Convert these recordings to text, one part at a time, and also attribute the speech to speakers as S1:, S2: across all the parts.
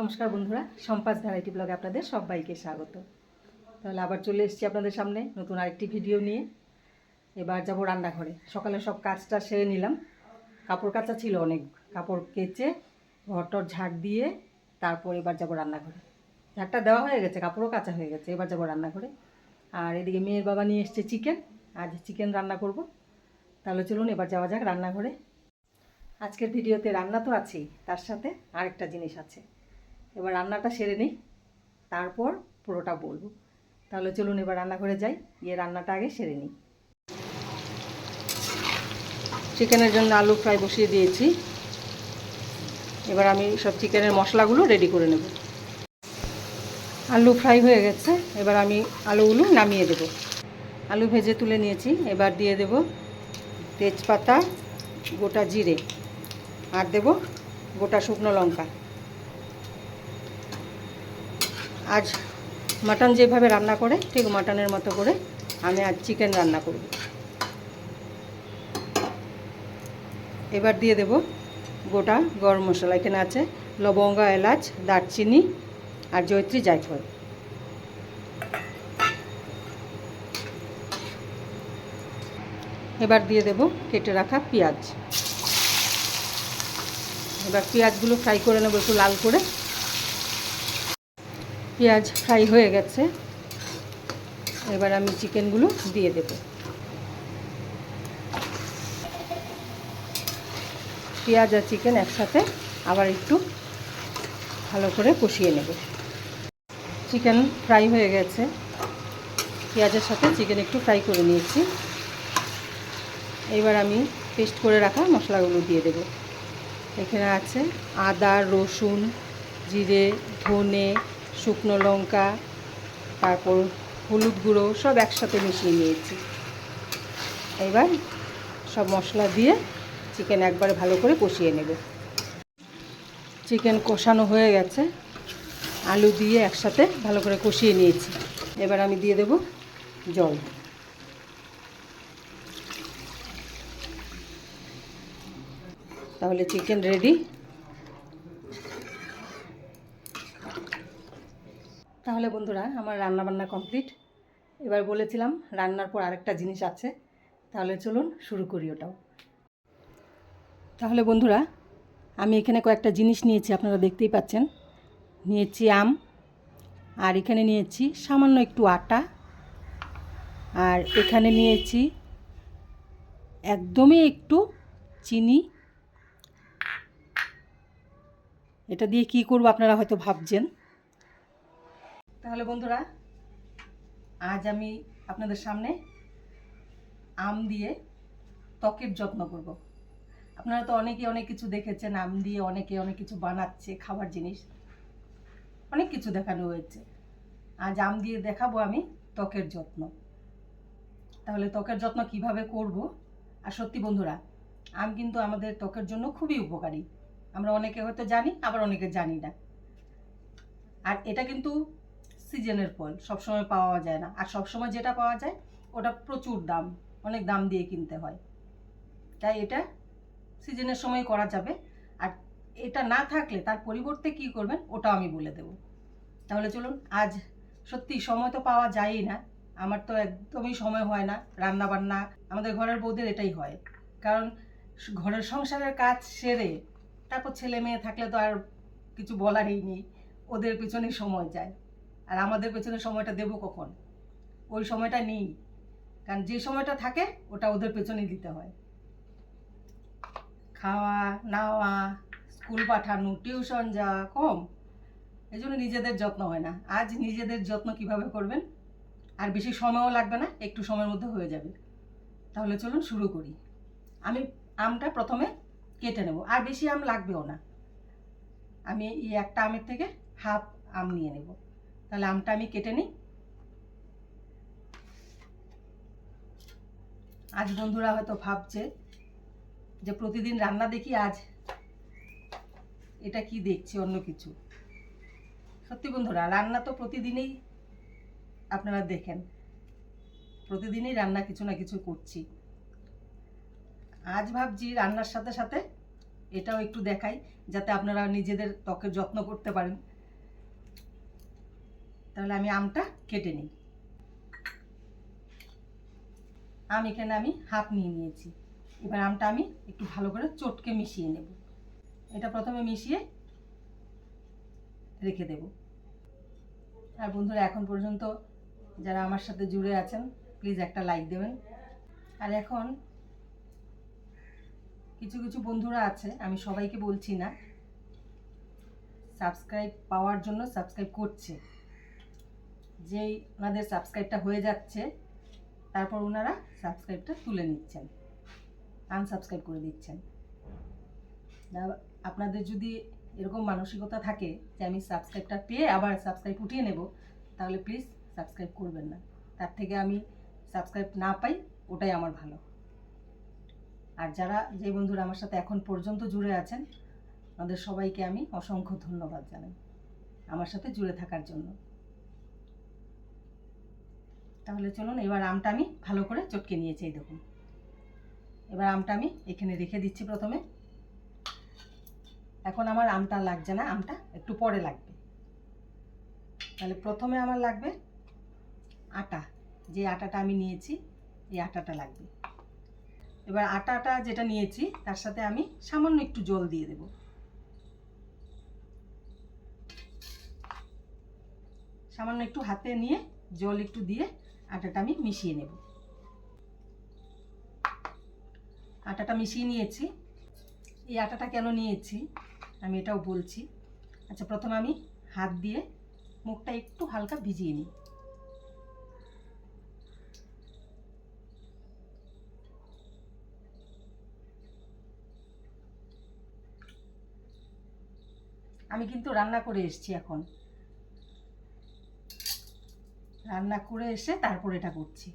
S1: নমস্কার বন্ধুরা, সম্পাস ভ্যারাইটি ব্লগে আপনাদের সবাইকে স্বাগত। তাহলে আবার চলে এসেছি আপনাদের সামনে নতুন আরেকটি ভিডিও নিয়ে। এবার যাব রান্নাঘরে। সকালে সব কাজটা সেরে নিলাম। কাপড় কাচা ছিল অনেক। কাপড় কেচে, ঘরটর ঝাড় দিয়ে তারপর এবার যাব রান্নাঘরে। ঝাড়টা দেওয়া হয়ে গেছে, কাপড়ও কাচা হয়ে গেছে। এবার যাব রান্নাঘরে। আর এদিকে মেয়ের বাবা নিয়ে এসছে চিকেন। আজ চিকেন রান্না করব। তাহলে চলুন এবার যাওয়া যাক রান্নাঘরে। আজকের ভিডিওতে রান্না তো আছেই, তার সাথে আরেকটা জিনিস আছে। এবার রান্নাটা সেরে নিই। তারপর পুরোটা বলব। তাহলে চলুন এবার রান্নাঘরে যাই, গিয়ে রান্নাটা আগে সেরে নিই। চিকেনের জন্য আলু ফ্রাই বসিয়ে দিয়েছি। এবার আমি সব চিকেনের মশলাগুলো রেডি করে নেব। আলু ফ্রাই হয়ে গেছে, এবার আমি আলুগুলো নামিয়ে দেব। আলু ভেজে তুলে নিয়েছি, এবার দিয়ে দেব তেজপাতা, গোটা জিরে, আর দেব গোটা শুকনো লঙ্কা। আজ মাটন যেভাবে রান্না করে, ঠিক মাটনের মতো করে আমি আজ চিকেন রান্না করব। এবার দিয়ে দেব গোটা গরম মশলা, এখানে আছে লবঙ্গ, এলাচ, দারচিনি আর জয়ত্রী জায়ফল। এবার দিয়ে দেব কেটে রাখা পেঁয়াজ। এবার পেঁয়াজগুলো ফ্রাই করে নেব একটু লাল করে। পেঁয়াজ ফ্রাই হয়ে গেছে। এবার আমি চিকেনগুলো দিয়ে দেব। পেঁয়াজ আর চিকেন একসাথে আবার একটু ভালো করে কষিয়ে নেব। চিকেন ফ্রাই হয়ে গেছে। পেঁয়াজের সাথে চিকেন একটু ফ্রাই করে নিয়েছি। এবার আমি পেস্ট করে রাখা মশলাগুলো দিয়ে দেব। এখানে আছে আদা, রসুন, জিরে, ধনে শুকনো লঙ্কা, তারপর হলুদ গুঁড়ো সব একসাথে মিশিয়ে নিয়েছি। এবার সব মশলা দিয়ে চিকেন একবারে ভালো করে কষিয়ে নেব। চিকেন কষানো হয়ে গেছে। আলু দিয়ে একসাথে ভালো করে কষিয়ে নিয়েছি। এবার আমি দিয়ে দেব জল। তাহলে চিকেন রেডি তাহলে বন্ধুরা, আমার রান্না বান্না কমপ্লিট। এবার বলেছিলাম, রান্নার পর আরেকটা জিনিস আছে। তাহলে চলুন শুরু করি ওটাও। তাহলে বন্ধুরা, আমি এখানে কয়েকটা জিনিস নিয়েছি, আপনারা দেখতেই পাচ্ছেন। নিয়েছি আম, আর এখানে নিয়েছি সামান্য একটু আটা। আর এখানে নিয়েছি একদমই একটু চিনি। এটা দিয়ে কি করব আপনারা হয়তো ভাবছেন। তাহলে বন্ধুরা, আজ আমি আপনাদের সামনে আম দিয়ে ত্বকের যত্ন করব। আপনারা তো অনেকে অনেক কিছু দেখেছেন, আম দিয়ে অনেকে অনেক কিছু বানাচ্ছে, খাবার জিনিস। অনেক কিছু দেখানো হয়েছে। আজ আম দিয়ে দেখাবো আমি ত্বকের যত্ন। তাহলে ত্বকের যত্ন কীভাবে করব? আর সত্যি বন্ধুরা, আম কিন্তু আমাদের ত্বকের জন্য খুবই উপকারী। আমরা অনেকে হয়তো জানি, আবার অনেকে জানি না। আর এটা কিন্তু সিজনের ফল সবসময় পাওয়া যায় না। আর সবসময় যেটা পাওয়া যায়, ওটা প্রচুর দাম, অনেক দাম দিয়ে কিনতে হয়। তাই এটা সিজনের সময় করা যাবে। আর এটা না থাকলে তার পরিবর্তে কি করবেন, ওটা আমি বলে দেব। তাহলে চলুন, আজ সত্যি সময় তো পাওয়া যায়ই না। আমার তো একদমই সময় হয় না রান্না বান্না আমাদের ঘরের বউদের এটাই হয়। কারণ ঘরের সংসারের কাজ সেরে তারপর ছেলে মেয়ে থাকলে তো আর কিছু বলারই নেই। ওদের পিছনেই সময় যায়। আর আমাদের পেছনে সময়টা দেবো কখন? ওই সময়টা নেই। কারণ যে সময়টা থাকে, ওটা ওদের পেছনে দিতে হয়। খাওয়া, নাওয়া, স্কুল পাঠানো, টিউশন যাওয়া, কম। এই জন্য নিজেদের যত্ন হয় না। আজ নিজেদের যত্ন কীভাবে করবেন? আর বেশি সময়ও লাগবে না, একটু সময়ের মধ্যে হয়ে যাবে। তাহলে চলুন শুরু করি। আমি আমটা প্রথমে কেটে নেব। আর বেশি আম লাগবেও না। আমি এই একটা আমের থেকে হাফ আম নিয়ে নেব। তাহলে আমটা আমি কেটে নিই। আজ বন্ধুরা হয়তো ভাবছে যে প্রতিদিন রান্না দেখি, আজ এটা কি দেখছি, অন্য কিছু। সত্যি বন্ধুরা, রান্না তো প্রতিদিনই আপনারা দেখেন। প্রতিদিনই রান্না কিছু না কিছু করছি। আজ ভাবছি রান্নার সাথে সাথে এটাও একটু দেখাই, যাতে আপনারা নিজেদের ত্বকের যত্ন করতে পারেন। তাহলে আমি আমটা কেটে নিই। আম এখানে আমি হাফ নিয়ে নিয়েছি। এবার আমটা আমি একটু ভালো করে চটকে মিশিয়ে নেব। এটা প্রথমে মিশিয়ে রেখে দেব। আর বন্ধুরা, এখন পর্যন্ত যারা আমার সাথে জুড়ে আছেন প্লিজ একটা লাইক দেবেন। আর এখন কিছু কিছু বন্ধুরা আছে, আমি সবাইকে বলছি না সাবস্ক্রাইব পাওয়ার জন্য সাবস্ক্রাইব করছে। যেই ওনাদের সাবস্ক্রাইবটা হয়ে যাচ্ছে, তারপর ওনারা সাবস্ক্রাইবটা তুলে নিচ্ছেন আনসাবস্ক্রাইব করে দিচ্ছেন। আপনাদের যদি এরকম মানসিকতা থাকে যে আমি সাবস্ক্রাইবটা পেয়ে আবার সাবস্ক্রাইব উঠিয়ে নেব, তাহলে প্লিজ সাবস্ক্রাইব করবেন না। তার থেকে আমি সাবস্ক্রাইব না পাই, ওটাই আমার ভালো। আর যারা, যে বন্ধুরা আমার সাথে এখন পর্যন্ত জুড়ে আছেন আমাদের সবাইকে আমি অসংখ্য ধন্যবাদ জানাই। আমার সাথে জুড়ে থাকার জন্য। তাহলে চলুন, এবার আমটা আমি ভালো করে চটকে নিয়েছি, এই দেখুন। এবার আমটা আমি এখানে রেখে দিচ্ছি প্রথমে। এখন আমার আমটা লাগছে না, আমটা একটু পরে লাগবে। তাহলে প্রথমে আমার লাগবে আটা, যে আটাটা আমি নিয়েছি, এই আটাটা লাগবে। এবার আটাটা যেটা নিয়েছি, তার সাথে আমি সামান্য একটু জল দিয়ে দেব। সামান্য একটু হাতে নিয়ে জল একটু দিয়ে আটাটা আমি মিশিয়ে নেব। আটাটা মিশিয়ে নিয়েছি। এই আটাটা কেন নিয়েছি? আমি এটাও বলছি। আচ্ছা প্রথমে আমি হাত দিয়ে মুখটা একটু হালকা ভিজিয়ে নিই। আমি কিন্তু রান্না করে এসেছি এখন। রান্না করে এসে তারপর এটা করছি।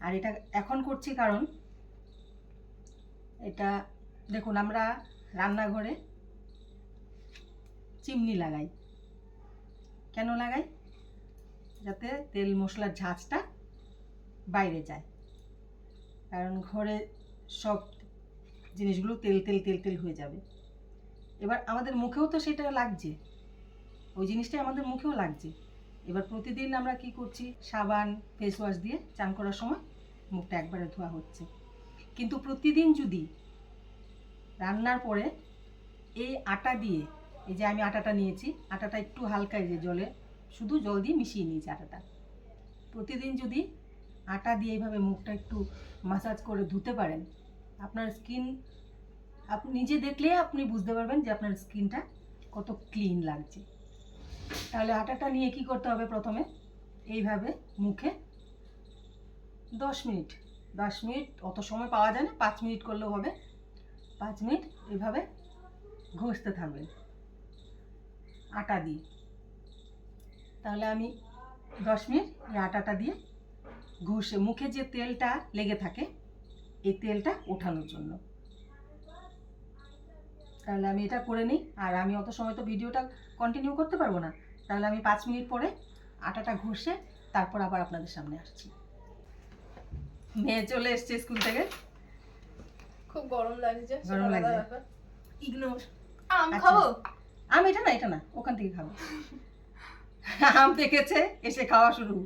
S1: আর এটা এখন করছি কারণ এটা দেখুন আমরা রান্নাঘরে চিমনি লাগাই। কেন লাগাই? যাতে তেল মশলার ঝাঁঝটা বাইরে যায়। কারণ ঘরে সব জিনিসগুলো তেল তেল তেল তেল হয়ে যাবে। এবার আমাদের মুখেও তো সেটা লাগছে। ওই জিনিসটাই আমাদের মুখেও লাগছে। এবার প্রতিদিন আমরা কি করছি? সাবান ফেস ওয়াশ দিয়ে চান করার সময় মুখটা একবারে ধোয়া হচ্ছে। কিন্তু প্রতিদিন যদি রান্নার পরে এই আটা দিয়ে, এই যে আমি আটাটা নিয়েছি, আটাটা একটু হালকা যে জলে, শুধু জল দিয়ে মিশিয়ে নিয়েছি আটাটা। প্রতিদিন যদি আটা দিয়ে এইভাবে মুখটা একটু মাসাজ করে ধুতে পারেন, আপনার স্কিন আপনি নিজে দেখলে আপনি বুঝতে পারবেন যে আপনার স্কিনটা কত ক্লিন লাগছে। তাহলে আটাটা নিয়ে কি করতে হবে প্রথমে? এইভাবে মুখে দশ মিনিট। দশ মিনিট অত সময় পাওয়া যায় না, পাঁচ মিনিট করলেও হবে। পাঁচ মিনিট এইভাবে ঘষতে থাকবেন। আটা দিয়ে। তাহলে আমি দশ মিনিট এই আটাটা দিয়ে ঘষে, মুখে যে তেলটা লেগে থাকে, এই তেলটা ওঠানোর জন্য। তাহলে আমি এটা করে নিই। আর আমি অত সময় তো ভিডিওটা কন্টিনিউ করতে পারব না। তাহলে আমি পাঁচ মিনিট পরে আটাটা ঘষে তারপর আবার আপনাদের সামনে আসছি। মেয়ে চলে এসছে স্কুল থেকে।
S2: খুব গরম লাগছে
S1: গরম লাগছে।
S2: ইগনোর আম
S1: আচ্ছা।
S2: খাব?
S1: আম এটা না এটা না ওখান থেকে খাব। আম দেখেছে এসে খাওয়া শুরু।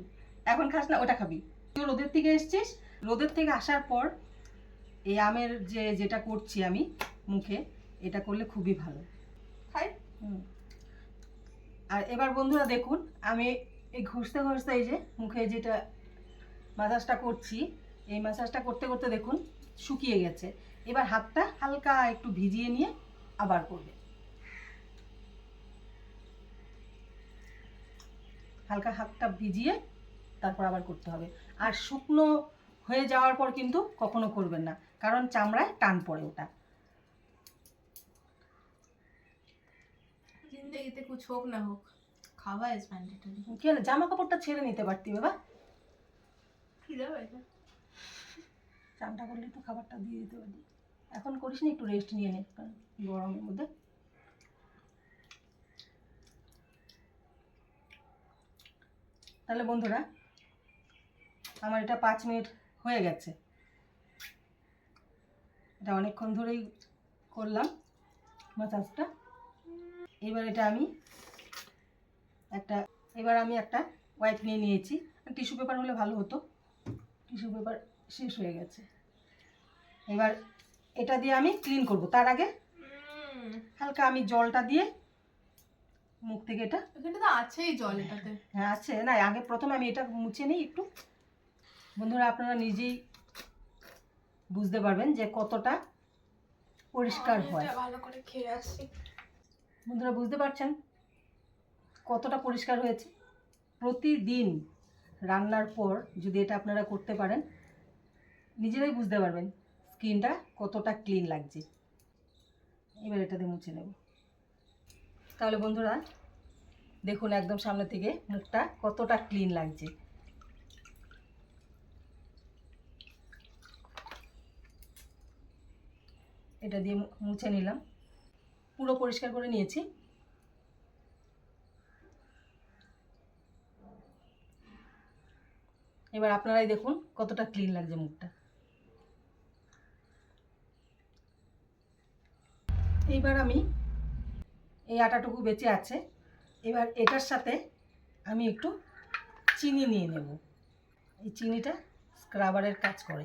S1: এখন খাস না ওটা খাবি। তুই রোদের থেকে এসছিস রোদের থেকে আসার পর এই আমের যে যেটা করছি আমি মুখে এটা করলে খুবই ভালো।
S2: খাই।
S1: হুম। আর এবার বন্ধুরা দেখুন আমি এই ঘষতে ঘষতে এই যে মুখে যেটা মাসাজটা করছি এই মাসাজটা করতে করতে দেখুন শুকিয়ে গেছে। এবার হাতটা হালকা একটু ভিজিয়ে নিয়ে আবার করবে। হালকা হাতটা ভিজিয়ে তারপর আবার করতে হবে। আর শুকনো হয়ে যাওয়ার পর কিন্তু কখনো করবেন না কারণ চামড়ায় টান পড়ে ওটা।
S2: জিন্দগিতে কুছ হোক না হোক খাওয়া ইজ ম্যান্ডেটরি
S1: কি হলো? জামা কাপড়টা ছেড়ে নিতে পারতি বাবা?
S2: খিদে পাইছে।
S1: চানটা করলে তো খাবারটা দিয়ে দিতে পারি এখন করিস না একটু রেস্ট নিয়ে নে কারণ গরমের মধ্যে। তাহলে বন্ধুরা আমার এটা পাঁচ মিনিট হয়ে গেছে। এটা অনেকক্ষণ ধরেই করলাম মাসাজটা এবার এটা আমি একটা এবার আমি একটা ওয়াইপ নিয়ে নিয়েছি। টিস্যু পেপার হলে ভালো হতো। টিস্যু পেপার শেষ হয়ে গেছে। এবার এটা দিয়ে আমি ক্লিন করব। তার আগে হালকা আমি জলটা দিয়ে মুখ থেকে এটা
S2: এখানে তো আছেই জল এটাতে।
S1: হ্যাঁ আছে। না আগে প্রথমে আমি এটা মুছে নিই একটু। বন্ধুরা আপনারা নিজেই বুঝতে পারবেন যে কতটা পরিষ্কার হয়।
S2: ভালো করে খেয়ে আসছি
S1: বন্ধুরা, বুঝতে পারছেন কতটা পরিষ্কার হয়েছে? প্রতিদিন রান্নার পর যদি এটা আপনারা করতে পারেন, নিজেরাই বুঝতে পারবেন স্কিনটা কতটা ক্লিন লাগছে। এবার এটাতে মুছে নেব। তাহলে বন্ধুরা, দেখুন একদম সামনে থেকে মুখটা কতটা ক্লিন লাগছে। এটা দিয়ে মুছে নিলাম। পুরো পরিষ্কার করে নিয়েছি। এবার আপনারাই দেখুন কতটা ক্লিন লাগছে মুখটা। এইবার আমি এই আটাটুকু বেঁচে আছে। এবার এটার সাথে আমি একটু চিনি নিয়ে নেব। এই চিনিটা স্ক্রাবারের কাজ করে।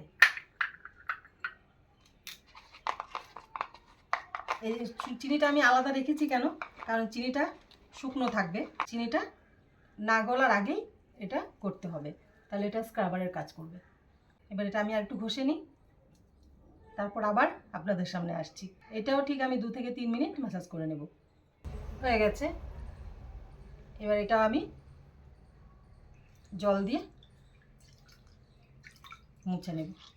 S1: এই চিনিটা আমি আলাদা রেখেছি কেন? কারণ চিনিটা শুকনো থাকবে। চিনিটা না গলার আগেই এটা করতে হবে। তাহলে এটা স্ক্রাবারের কাজ করবে। এবার এটা আমি আর একটু ঘষে নিই। তারপর আবার আপনাদের সামনে আসছি। এটাও ঠিক আমি দু থেকে তিন মিনিট ম্যাসাজ করে নেব। হয়ে গেছে। এবার এটা আমি জল দিয়ে মুছে নেব।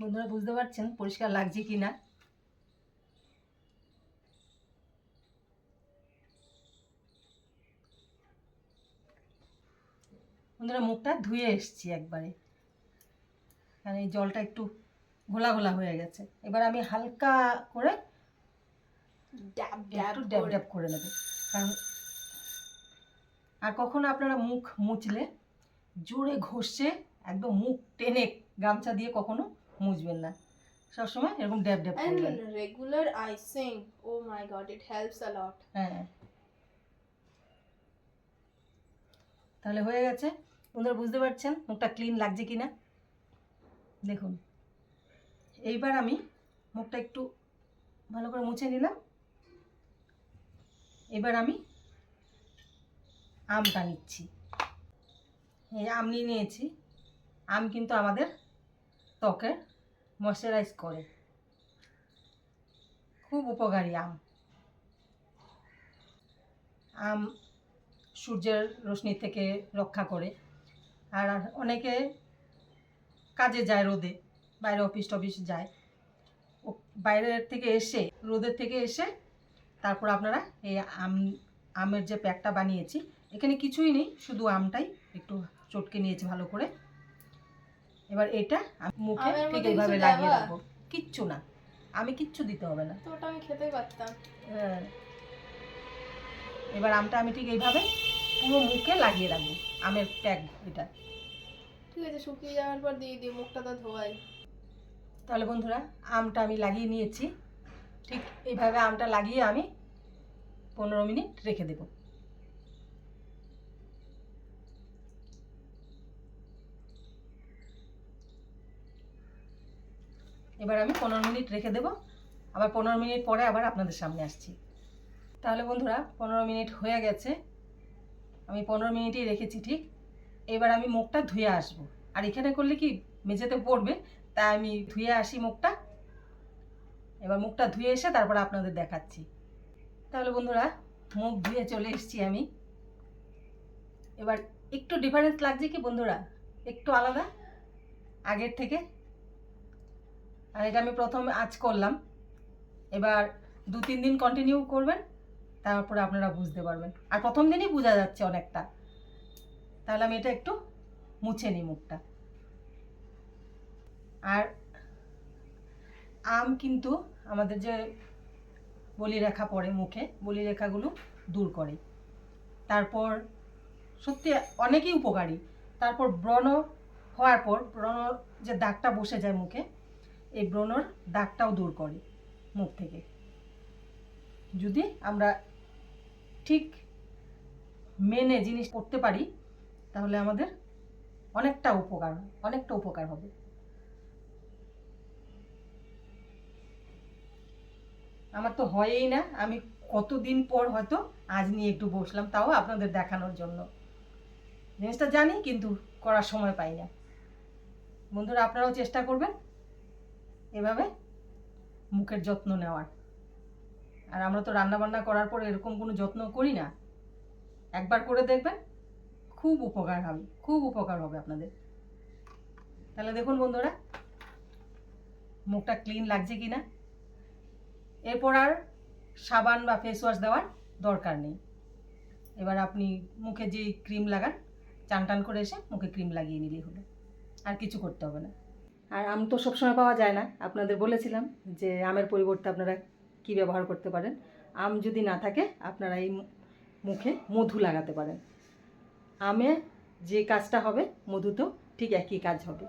S1: বন্ধুরা বুঝতে পারছেন পরিষ্কার লাগছে কি না বন্ধুরা মুখটা ধুয়ে এসছি একবারে। কারণ এই জলটা একটু ঘোলা ঘোলা হয়ে গেছে। এবার আমি হালকা করে
S2: ড্যাব
S1: একটু ড্যাব ড্যাব করে নেব। কারণ আর কখনো আপনারা মুখ মুছলে জোরে ঘষে একদম মুখ টেনে গামছা দিয়ে কখনো মুছবেন না। সবসময় এরকম ড্যাব ড্যাব করবেন।
S2: regular icing. Oh my God it helps a lot
S1: হ্যাঁ। তাহলে হয়ে গেছে। বন্ধুরা বুঝতে পারছেন মুখটা ক্লিন লাগছে কি না দেখুন। এইবার আমি মুখটা একটু ভালো করে মুছে নিলাম। এবার আমি আমটা নিচ্ছি। এই আম নিয়ে নিয়েছি। আম কিন্তু আমাদের ত্বকে ময়শ্চারাইজ করে। খুব উপকারী আম। আম সূর্যের রশ্মি থেকে রক্ষা করে। আর অনেকে কাজে যায় রোদে, বাইরে অফিস টফিস যায়। বাইরের থেকে এসে, রোদের থেকে এসে তারপর আপনারা এই আম, আমের যে প্যাকটা বানিয়েছি, এখানে কিছুই নেই, শুধু আমটাই একটু চটকে নিয়েছি ভালো করে। এবার এটা মুখে ঠিক এইভাবে লাগিয়ে? রাখব। কিচ্ছু না। আমি কিচ্ছু দিতে হবে না।
S2: তো ওটা আমি খেতেই পারতাম।
S1: হ্যাঁ। এবার আমটা আমি ঠিক এইভাবে পুরো মুখে লাগিয়ে রাখব আমের প্যাক এটা।
S2: ঠিক আছে শুকিয়ে যাওয়ার পর দিয়ে দিই মুখটা তো ধোয়াই।
S1: তাহলে বন্ধুরা আমটা আমি লাগিয়ে নিয়েছি। ঠিক এইভাবে আমটা লাগিয়ে আমি পনেরো মিনিট রেখে দেব। এবার আমি পনেরো মিনিট রেখে দেব। আবার পনেরো মিনিট পরে আবার আপনাদের সামনে আসছি। তাহলে বন্ধুরা, পনেরো মিনিট হয়ে গেছে। আমি পনেরো মিনিটই রেখেছি ঠিক। এবার আমি মুখটা ধুয়ে আসব। আর এখানে করলে কি, মেঝেতে পড়বে, তাই আমি ধুয়ে আসি মুখটা। এবার মুখটা ধুয়ে এসে তারপর আপনাদের দেখাচ্ছি। তাহলে বন্ধুরা, মুখ ধুয়ে চলে এসেছি আমি। এবার একটু ডিফারেন্স লাগছে কি বন্ধুরা? একটু আলাদা? আগের থেকে? আর এটা আমি প্রথম আজ করলাম। এবার দু, তিন দিন কন্টিনিউ করবেন, তারপরে আপনারা বুঝতে পারবেন। আর প্রথম দিনই বোঝা যাচ্ছে অনেকটা। তাহলে আমি এটা একটু মুছে নিই মুখটা। আর আম কিন্তু আমাদের যে বলিরেখা পড়ে মুখে, বলিরেখাগুলো দূর করে। তারপর সত্যি অনেকই উপকারী। তারপর ব্রণ হওয়ার পর ব্রণর যে দাগটা বসে যায় মুখে এই ব্রণর দাগটাও দূর করে মুখ থেকে। যদি আমরা ঠিক মেনে জিনিস করতে পারি, তাহলে আমাদের অনেকটা উপকার অনেকটা উপকার হবে। আমার তো হয়ই না, আমি কতদিন পর হয়তো আজ নিয়ে একটু বসলাম, তাও আপনাদের দেখানোর জন্য। জিনিসটা জানি, কিন্তু করার সময় পাই না। বন্ধুরা, আপনারাও চেষ্টা করবেন। এভাবে মুখের যত্ন নেওয়ার। আর আমরা তো রান্না বান্না করার পর এরকম কোনো যত্ন করি না। একবার করে দেখবেন, খুব উপকার হবে, খুব উপকার হবে আপনাদের। তাহলে দেখুন বন্ধুরা, মুখটা ক্লিন লাগছে কি না এরপর আর সাবান বা ফেস ওয়াশ দেওয়ার দরকার নেই। এবার আপনি মুখে যে ক্রিম লাগান, চান টান করে এসে মুখে ক্রিম লাগিয়ে নিলেই হলো। আর কিছু করতে হবে না। আর আম তো সবসময় পাওয়া যায় না। আপনাদের বলেছিলাম যে আমের পরিবর্তে আপনারা কি ব্যবহার করতে পারেন। আম যদি না থাকে, আপনারা এই মুখে মধু লাগাতে পারেন। আমে যে কাজটা হবে মধুতেও ঠিক একই কাজ হবে।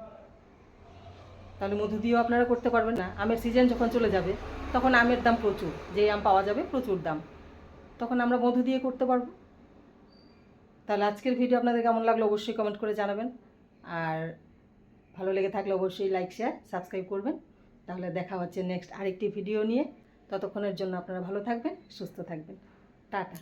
S1: তাহলে মধু দিয়েও আপনারা করতে পারবেন না। আমের সিজন যখন চলে যাবে, তখন আমের দাম প্রচুর। যে আম পাওয়া যাবে, প্রচুর দাম। তখন আমরা মধু দিয়ে করতে পারব। তাহলে আজকের ভিডিও আপনাদের কেমন লাগল অবশ্যই কমেন্ট করে জানাবেন। আর ভালো লেগে থাকলে অবশ্যই লাইক শেয়ার সাবস্ক্রাইব করবেন। তাহলে দেখা হচ্ছে নেক্সট আরেকটি ভিডিও নিয়ে। ততক্ষণের জন্য আপনারা ভালো থাকবেন, সুস্থ থাকবেন। টাটা।